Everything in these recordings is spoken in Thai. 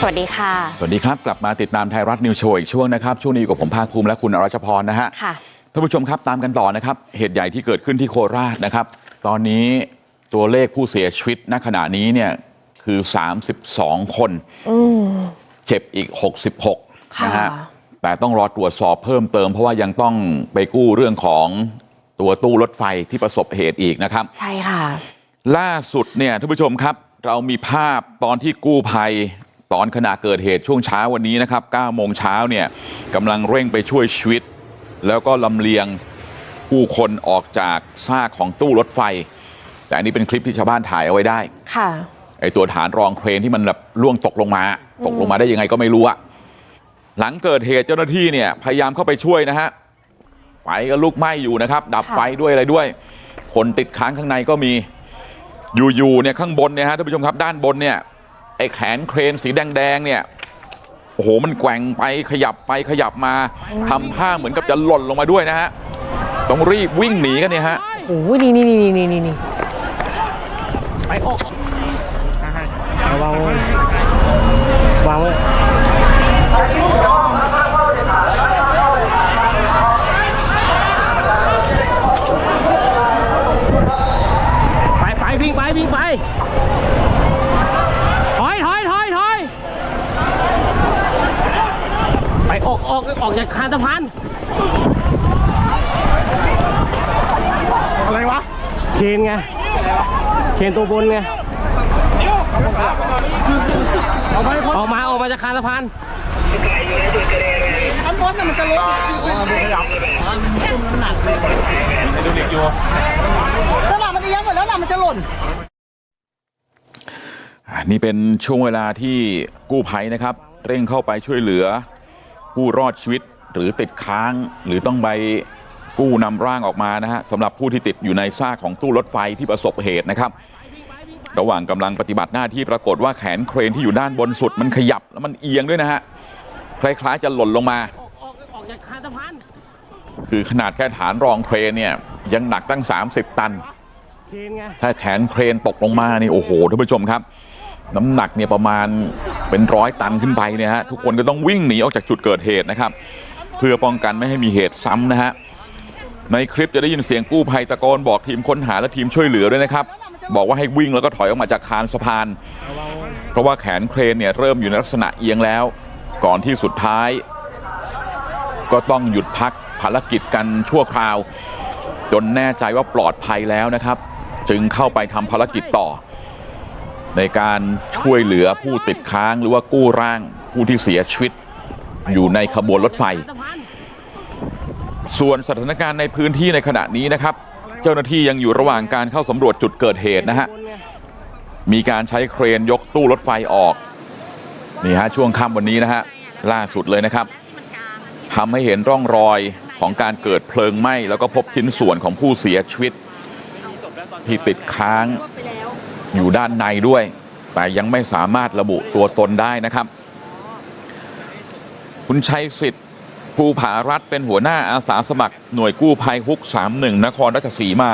สวัสดีค่ะ สวัสดีครับ กลับมาติดตามไทยรัฐนิวโชว์อีกช่วงนะครับ ช่วงนี้อยู่กับผมภาคภูมิและคุณอรัชพรนะฮะค่ะท่านผู้ชมครับตามกันต่อนะครับ เหตุใหญ่ที่เกิดขึ้นที่โคราชนะครับ ตอนนี้ตัวเลขผู้เสียชีวิตณขณะนี้เนี่ยคือ 32 คนอืมเจ็บอีก 66นะฮะค่ะแต่ต้องรอตรวจสอบเพิ่มเติม เพราะว่ายังต้องไปกู้เรื่องของตัวตู้รถไฟที่ประสบเหตุอีกนะครับ ใช่ค่ะ ล่าสุดเนี่ยท่านผู้ชมครับ เรามีภาพตอนที่กู้ภัย ตอนขณะเกิดเหตุช่วงเช้าวันนี้นะครับ9โมงเช้าเนี่ยกำลังเร่งไปช่วยชีวิตแล้วก็ลำเลียงผู้คนออกจากซากของตู้รถไฟ แต่อันนี้เป็นคลิปที่ชาวบ้านถ่ายเอาไว้ได้ค่ะไอตัวฐานรองเครนที่มันแบบล่วงตกลงมา ตกลงมาได้ยังไงก็ไม่รู้อะหลังเกิดเหตุเจ้าหน้าที่เนี่ยพยายามเข้าไปช่วยนะฮะไฟก็ลุกไหม้อยู่นะครับ ดับค่ะไฟด้วยอะไรด้วย คนติดค้างข้างในก็มีอยู่ๆเนี่ยข้างบนเนี่ยฮะท่านผู้ชมครับด้านบนเนี่ย ไอ้แขนเครนสีแดงๆเนี่ยโอ้โหมันแกว่งไปขยับไปขยับมาทำท่าเหมือนกับจะหล่นลงมาด้วยนะฮะต้องรีบวิ่งหนีกันเนี่ยฮะโอ้ยนี่นี่นี่นี่นี่นี่ไปออกเอาวางไว้วางไว้ไปไปวิ่งไปวิ่งไป ถอยถอยถอยถอยไปออกออกออกจากคานสะพาน อะไรวะ เคนไง เคนตัวบนไงเอาไปคนออกมาออกมาจากคานสะพานอันบนน่ะมันจะลงอ๋อดูขยับมันหนักเลยดูเด็กอยู่แล้วหลังมันจะยั้งหมดแล้วหลังมันจะหล่นอ่านี่เป็นช่วงเวลาที่กู้ภัยนะครับ เร่งเข้าไปช่วยเหลือผู้รอดชีวิตหรือติดค้างหรือต้องไป กู้นำร่างออกมานะฮะสำหรับผู้ที่ติดอยู่ในซากของตู้รถไฟที่ประสบเหตุนะครับ ระหว่างกำลังปฏิบัติหน้าที่ปรากฏว่าแขนเครนที่อยู่ด้านบนสุดมันขยับแล้วมันเอียงด้วยนะฮะคล้ายๆจะหล่นลงมา คือขนาดแค่ฐานรองเครนเนี่ยยังหนักตั้ง 30 ตันเคนถ้าแขนเครนตกลงมานี่โอ้โหท่านผู้ชมครับ น้ำหนักเนี่ยประมาณเป็นร้อยตันขึ้นไปเนี่ยฮะทุกคนก็ต้องวิ่งหนีออกจากจุดเกิดเหตุนะครับ เพื่อป้องกันไม่ให้มีเหตุซ้ำนะฮะ ในคลิปจะได้ยินเสียงกู้ภัยตะโกนบอกทีมค้นหาและทีมช่วยเหลือด้วยนะครับบอกว่าให้วิ่งแล้วก็ถอยออกมาจากคานสะพาน เพราะว่าแขนเครนเนี่ยเริ่มอยู่ในลักษณะเอียงแล้ว ก่อนที่สุดท้าย ก็ต้องหยุดพักภารกิจกันชั่วคราว จนแน่ใจว่าปลอดภัยแล้วนะครับ จึงเข้าไปทำภารกิจต่อ ในการช่วยเหลือผู้ติดค้างหรือว่ากู้ร่างผู้ที่เสียชีวิตอยู่ในขบวนรถไฟ ส่วนสถานการณ์ในพื้นที่ในขณะนี้นะครับ เจ้าหน้าที่ยังอยู่ระหว่างการเข้าสำรวจจุดเกิดเหตุนะฮะมีการใช้เครนยกตู้รถไฟออกนี่ฮะช่วงค่ำวันนี้นะฮะล่าสุดเลยนะครับทำให้เห็นร่องรอยของการเกิดเพลิงไหม้แล้วก็พบชิ้นส่วนของผู้เสียชีวิต ที่ติดค้างอยู่ด้านในด้วย แต่ยังไม่สามารถระบุตัวตนได้นะครับ คุณชัยสิทธิ์ ภูผารัฐเป็นหัวหน้าอาสาสมัครหน่วยกู้ภัยฮุก31 นครราชสีมา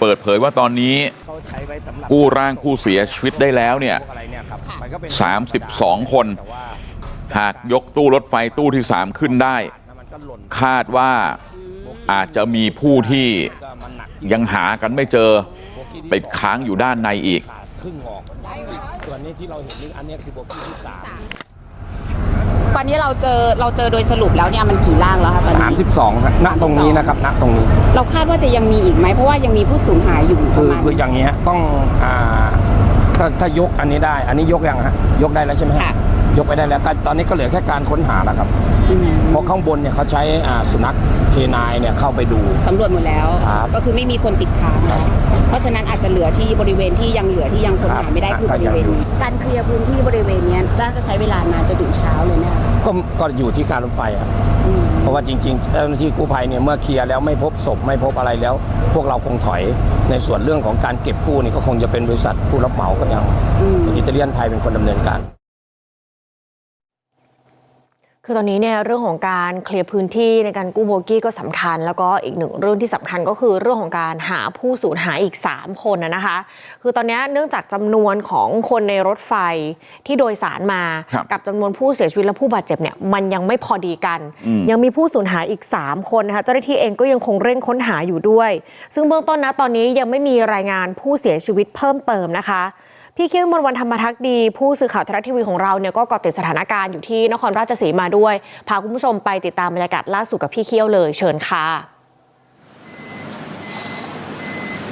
เปิดเผยว่าตอนนี้เขาใช้ไว้สำหรับกู้ร่างผู้เสียชีวิตได้แล้วเนี่ยพวกอะไรเนี่ยครับมันก็เป็น32 คนแต่ว่าหากยกตู้รถไฟตู้ที่ 3 ขึ้นได้ถ้ามันก็หล่นคาดว่าอาจจะมีผู้ที่ก็มันหนักยังหากันไม่เจอติดค้างอยู่ด้านในอีกขาดครึ่งออกส่วนนี้ที่เราเห็นนี่อันเนี้ยคือโบกี้ที่สาม ตอนนี้เราเจอเราเจอโดยสรุปแล้วเนี่ยมันกี่ร่างแล้วคะตอนสามนี้สิบสองณตรงนี้นะครับณตรงนี้ เราคาดว่าจะยังมีอีกไหมเพราะว่ายังมีผู้สูญหายอยู่ปคืระอมาณคืออย่างนี้ฮะต้องอ่าถ้าถ้ายกอันนี้ได้ อันนี้ยกยังฮะยกได้แล้วใช่ไหมฮะค่ะ ยกไปได้แล้วก็ตอนนี้ก็เหลือแค่การค้นหาแล้วครับอืม เพราะข้างบนเนี่ยเขาใช้อ่าสุนัขเคนายเนี่ยเข้าไปดูสำรวจหมดแล้วครับก็คือไม่มีคนติดค้างเพราะฉะนั้นอาจจะเหลือที่บริเวณที่ยังเหลือที่ยังค้นหาไม่ได้ครับคือบริเวณนี้การเคลียร์พื้นที่บริเวณเนี้ยน่าจะใช้เวลานานจนถึงเช้าเลยไหมคะก็ก็อยู่ที่การรถไฟครับอืมเพราะว่าจริงๆเจ้าหน้าที่กู้ภัยเนี่ยเมื่อเคลียร์แล้วไม่พบศพไม่พบอะไรแล้ว พวกเราคงถอยในส่วนเรื่องของการเก็บกู้นี่ก็คงจะเป็นบริษัทผู้รับเหมาก็ยังอืมอิตาเลียนไทยเป็นคนดำเนินการ คือตอนนี้เนี่ยเรื่องของการเคลียร์พื้นที่ในการกู้โบกี้ก็สำคัญ แล้วก็อีกหนึ่งเรื่องที่สำคัญก็คือเรื่องของการหาผู้สูญหายอีก 3 คนนะนะคะ คือตอนนี้เนื่องจากจำนวนของคนในรถไฟที่โดยสารมาครับกับจำนวนผู้เสียชีวิตและผู้บาดเจ็บเนี่ยมันยังไม่พอดีกันอืมยังมีผู้สูญหายอีก 3 คนนะคะเจ้าหน้าที่เองก็ยังคงเร่งค้นหาอยู่ด้วย ซึ่งเบื้องต้นนะตอนนี้ยังไม่มีรายงานผู้เสียชีวิตเพิ่มเติมนะคะ พี่คิวมนวันธรรมทักดีผู้สื่อข่าวไทยรัฐทีวีของเราเนี่ยก็เกาะติดสถานการณ์อยู่ที่นครราชสีมาด้วยพาคุณผู้ชมไปติดตามบรรยากาศล่าสุดกับพี่เคี่ยวเลยเชิญค่ะ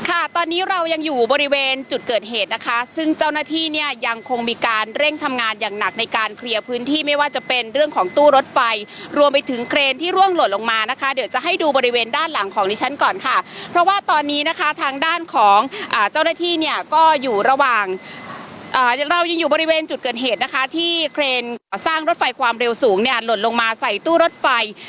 ค่ะ ตอนนี้เรายังอยู่บริเวณจุดเกิดเหตุนะคะ ซึ่งเจ้าหน้าที่เนี่ยยังคงมีการเร่งทำงานอย่างหนักในการเคลียร์พื้นที่ไม่ว่าจะเป็นเรื่องของตู้รถไฟ รวมไปถึงเครนที่ร่วงหล่นลงมานะคะ เดี๋ยวจะให้ดูบริเวณด้านหลังของดิฉันก่อนค่ะ เพราะว่าตอนนี้นะคะทางด้านของอเจ้าหน้าที่เนี่ยก็อยู่ระหว่าง อ่าเรายังอยู่บริเวณจุดเกิดเหตุนะคะ ที่เครนก่อสร้างรถไฟความเร็วสูงเนี่ยหล่นลงมาใส่ตู้รถไฟ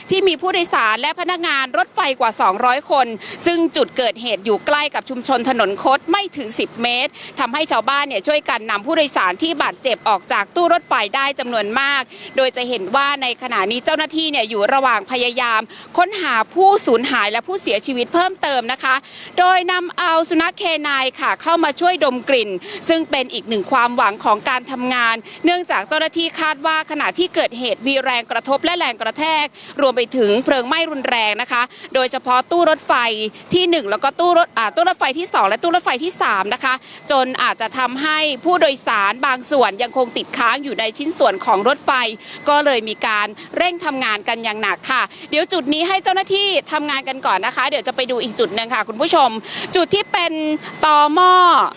ที่มีผู้โดยสารและพนักงานรถไฟกว่า 200 คน ซึ่งจุดเกิดเหตุอยู่ใกล้กับชุมชนถนนคดไม่ถึง 10 เมตรทำให้ชาวบ้านเนี่ยช่วยกันนำผู้โดยสารที่บาดเจ็บออกจากตู้รถไฟได้จำนวนมาก โดยจะเห็นว่าในขณะนี้เจ้าหน้าที่เนี่ยอยู่ระหว่างพยายาม ค้นหาผู้สูญหายและผู้เสียชีวิตเพิ่มเติมนะคะ โดยนำเอาสุนัขเคนายค่ะเข้ามาช่วยดมกลิ่น ซึ่งเป็นอีกหนึ่งความหวังของการทำงาน เนื่องจากเจ้าหน้าที่คาดว่าขณะที่เกิดเหตุมีแรงกระทบและแรงกระแทก รวมไปถึงเพลิงไหม้รุนแรงนะคะ โดยเฉพาะตู้รถไฟทีหนึ่1 แล้วก็ตู้รถตู้รถไฟที่ 2 และตู้รถไฟที่ 3 นะคะ จนอาจจะทำให้ผู้โดยสารบางส่วนยังคงติดค้างอยู่ในชิ้นส่วนของรถไฟ ก็เลยมีการเร่งทำงานกันอย่างหนักค่ะ เดี๋ยวจุดนี้ให้เจ้าหน้าที่ทำงานกันก่อนนะคะ เดี๋ยวจะไปดูอีกจุดหนึ่งค่ะ คุณผู้ชม จุดที่เป็นต่อหม้อ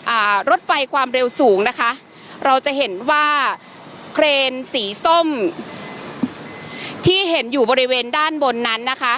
อรถไฟความเร็วสูงนะคะ เราจะเห็นว่าเครนสีส้มที่เห็นอยู่บริเวณด้านบนนั้นนะคะ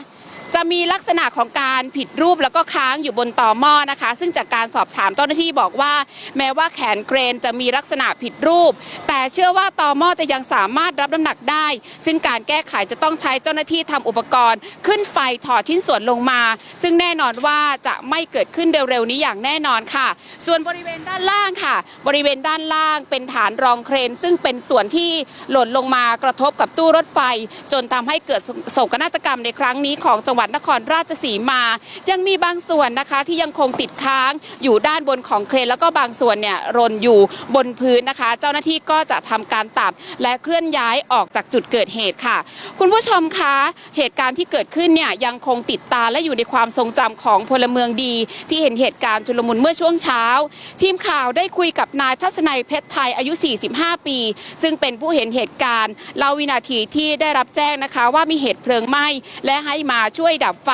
จะมีลักษณะของการผิดรูปแล้วก็ค้างอยู่บนต่อหม้อนะคะ ซึ่งจากการสอบถามเจ้าหน้าที่บอกว่า แม้ว่าแขนเครนจะมีลักษณะผิดรูป แต่เชื่อว่าต่อหม้อจะยังสามารถรับน้ำหนักได้ ซึ่งการแก้ไขจะต้องใช้เจ้าหน้าที่ทำอุปกรณ์ ขึ้นไปถอดชิ้นส่วนลงมา ซึ่งแน่นอนว่าจะไม่เกิดขึ้นเร็วๆนี้อย่างแน่นอนค่ะ ส่วนบริเวณด้านล่างค่ะ บริเวณด้านล่างเป็นฐานรองเครน ซึ่งเป็นส่วนที่หล่นลงมากระทบกับตู้รถไฟ จนทำให้เกิดโศกนาฏกรรมในครั้งนี้ของจังหวัดนครราชสีมา ยังมีบางส่วนนะคะที่ยังคงติดค้างอยู่ด้านบนของเครน แล้วก็บางส่วนเนี่ยหล่นอยู่บนพื้นนะคะ เจ้าหน้าที่ก็จะทำการตัดและเคลื่อนย้ายออกจากจุดเกิดเหตุค่ะ คุณผู้ชมคะเหตุการณ์ที่เกิดขึ้นเนี่ยยังคงติดตาและอยู่ในความทรงจำของพลเมืองดี ที่เห็นเหตุการณ์ชุลมุนเมื่อช่วงเช้า ทีมข่าวได้คุยกับนายทัศนัยเพชรไทยอายุ 45 ปี ซึ่งเป็นผู้เห็นเหตุการณ์เล่าวินาทีที่ได้รับแจ้งนะคะ ว่ามีเหตุเพลิงไหม้และให้มาช่วยยดับไฟ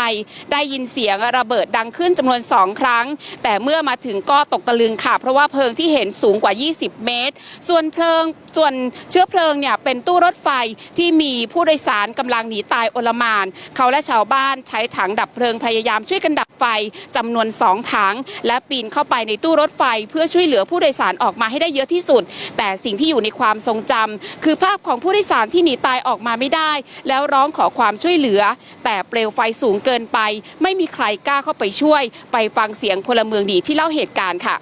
ได้ยินเสียงระเบิดดังขึ้นจำนวน 2 ครั้ง แต่เมื่อมาถึงก็ตกตะลึงค่ะ เพราะว่าเพลิงที่เห็นสูงกว่า 20 เมตร ส่วนเพลิงส่วนเชื้อเพลิงเนี่ยเป็นตู้รถไฟที่มีผู้โดยสารกำลังหนีตายโอลมาน เขาและชาวบ้านใช้ถังดับเพลิงพยายามช่วยกันดับไฟจำนวน2ถังและปีนเข้าไปในตู้รถไฟ เพื่อช่วยเหลือผู้โดยสารออกมาให้ได้เยอะที่สุด แต่สิ่งที่อยู่ในความทรงจำคือภาพของผู้โดยสารที่หนีตายออกมาไม่ได้ แล้วร้องขอความช่วยเหลือ แต่เปลวไฟสูงเกินไป ไม่มีใครกล้าเข้าไปช่วย ไปฟังเสียงพลเมืองดีที่เล่าเหตุการณ์ค่ะ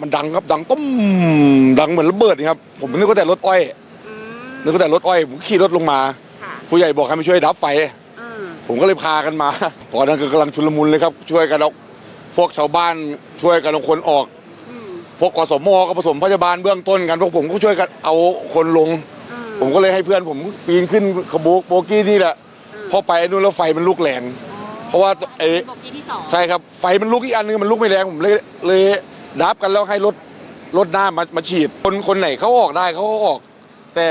มันดังครับดังต้มดังเหมือนระเบิดนี่ครับ ผมนึกว่าแต่รถอ้อยนึกว่าแต่รถอ้อยผมขี่รถลงมา ผู้ใหญ่บอกให้มาช่วยดับไฟผมก็เลยพากันมาตอนนั้นก็กำลังชุลมุนเลยครับ ช่วยกันเอาพวกชาวบ้านช่วยกันเอาคนออก พวกอสมก็ผสมพยาบาลเบื้องต้นกันพวกผมก็ช่วยกันเอาคนลง ผมก็เลยให้เพื่อนผมปีนขึ้นขบโบกี้นี่แหละพอไปนู่นแล้วไฟมันลุกแรง เพราะว่าไอ้บกี้ที่สองใช่ครับไฟมันลุกอีกอันนึงมันลุกไม่แรงผมเลยเลยดับกันแล้วให้รถรถหน้ามามาฉีด คนคนไหนเขาออกได้เขาก็ออก แต่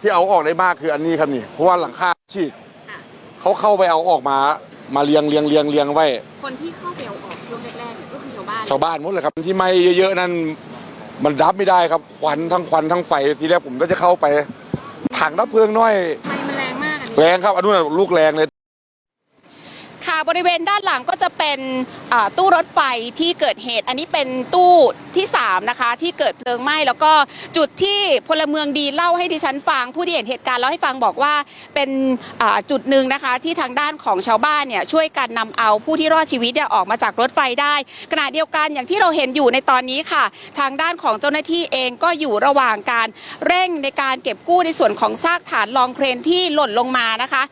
ที่เอาออกได้มากคืออันนี้ครับนี่ เพราะว่าหลังคาฉีดเขาเข้าไปเอาออกมามาเรียงเรียงเรียงเรียงไว้ คนที่เข้าไปเอาออกช่วงแรกๆเนี่ยก็คือชาวบ้านชาวบ้านหมดเลยครับที่ไหม่เยอะๆนั่นมันดับไม่ได้ครับควันทั้งควันทั้งไฟทีแรกผมก็จะเข้าไป ถังดับเพลิงน้อยไฟมันแรงมากอันนี้ แรงครับอันนู้นนะลูกแรงเลยค่ะ บริเวณด้านหลังก็จะเป็นตู้รถไฟที่เกิดเหตุ อันนี้เป็นตู้ที่3นะคะที่เกิดเพลิงไหม้แล้วก็จุดที่พลเมืองดีเล่าให้ดิฉันฟังผู้ที่เห็นเหตุการณ์เล่าให้ฟังบอกว่าเป็นจุดหนึ่งนะคะที่ทางด้านของชาวบ้านเนี่ยช่วยกันนำเอาผู้ที่รอดชีวิตเนี่ยออกมาจากรถไฟได้ขณะเดียวกันอย่างที่เราเห็นอยู่ในตอนนี้ค่ะ ทางด้านของเจ้าหน้าที่เองก็อยู่ระหว่างการเร่งในการเก็บกู้ในส่วนของซากฐานรองเครนที่หล่นลงมานะคะ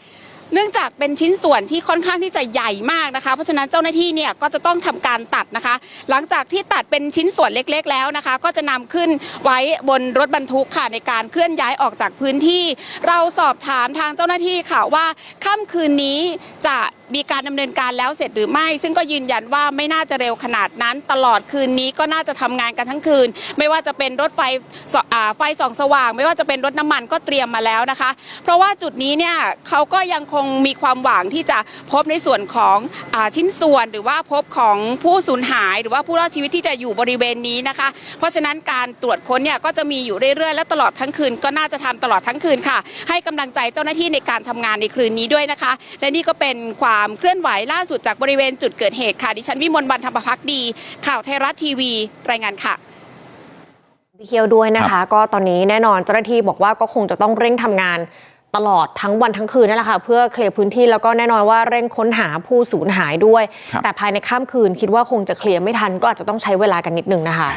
เนื่องจากเป็นชิ้นส่วนที่ค่อนข้างที่จะใหญ่มากนะคะ เพราะฉะนั้นเจ้าหน้าที่เนี่ยก็จะต้องทำการตัดนะคะ หลังจากที่ตัดเป็นชิ้นส่วนเล็ก ๆ แล้วนะคะ ก็จะนำขึ้นไว้บนรถบรรทุกค่ะในการเคลื่อนย้ายออกจากพื้นที่ เราสอบถามทางเจ้าหน้าที่ค่ะว่าค่ำคืนนี้จะ มีการดำเนินการแล้วเสร็จหรือไม่ ซึ่งก็ยืนยันว่าไม่น่าจะเร็วขนาดนั้น ตลอดคืนนี้ก็น่าจะทำงานกันทั้งคืน ไม่ว่าจะเป็นรถไฟไฟส่องสว่าง ไม่ว่าจะเป็นรถน้ำมันก็เตรียมมาแล้วนะคะ เพราะว่าจุดนี้เนี่ยเขาก็ยังคงมีความหวังที่จะพบในส่วนของอชิ้นส่วน หรือว่าพบของผู้สูญหาย หรือว่าผู้รอดชีวิตที่จะอยู่บริเวณนี้นะคะ เพราะฉะนั้นการตรวจค้นเนี่ยก็จะมีอยู่เรื่อยๆ และตลอดทั้งคืนก็น่าจะทำตลอดทั้งคืนค่ะ ให้กำลังใจเจ้าหน้าที่ในการทำงานในคืนนี้ด้วยนะคะ และนี่ก็เป็นความความเคลื่อนไหวล่าสุดจากบริเวณจุดเกิดเหตุค่ะ ดิฉันวิมลวันธรรมพักดี ข่าวไทยรัฐทีวี รายงานค่ะดีเคียวด้วยนะคะ ก็ตอนนี้แน่นอนเจ้าหน้าที่บอกว่าก็คงจะต้องเร่งทำงานตลอดทั้งวันทั้งคืนนั่นแหละค่ะ เพื่อเคลียร์พื้นที่แล้วก็แน่นอนว่าเร่งค้นหาผู้สูญหายด้วย แต่ภายในค่ำคืนคิดว่าคงจะเคลียร์ไม่ทันก็อาจจะต้องใช้เวลากันนิดนึงนะคะ